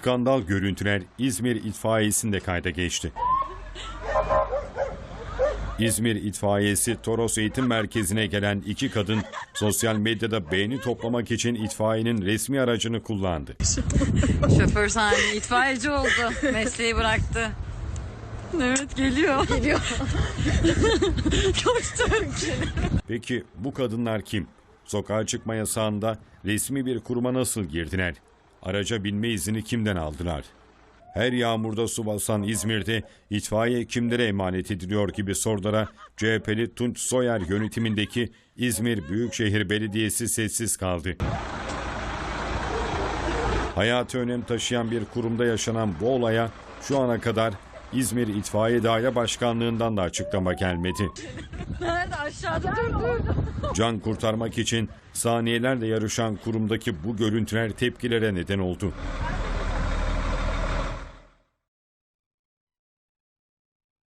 Skandal görüntüler İzmir itfaiyesinde kayda geçti. İzmir itfaiyesi Toros Eğitim Merkezi'ne gelen iki kadın sosyal medyada beğeni toplamak için itfaiyenin resmi aracını kullandı. Şoför sahne itfaiyeci oldu. Mesleği bıraktı. Evet geliyor. Geliyor. Koştum. Peki bu kadınlar kim? Sokağa çıkma yasağında resmi bir kuruma nasıl girdiler? Araca binme izni kimden aldılar? Her yağmurda su basan İzmir'de itfaiye kimlere emanet ediliyor gibi sorulara CHP'li Tunç Soyer yönetimindeki İzmir Büyükşehir Belediyesi sessiz kaldı. Hayati önem taşıyan bir kurumda yaşanan bu olaya şu ana kadar İzmir İtfaiye Daire Başkanlığı'ndan da açıklama gelmedi. Nerede aşağıda dur dur. Can kurtarmak için saniyelerle yarışan kurumdaki bu görüntüler tepkilere neden oldu.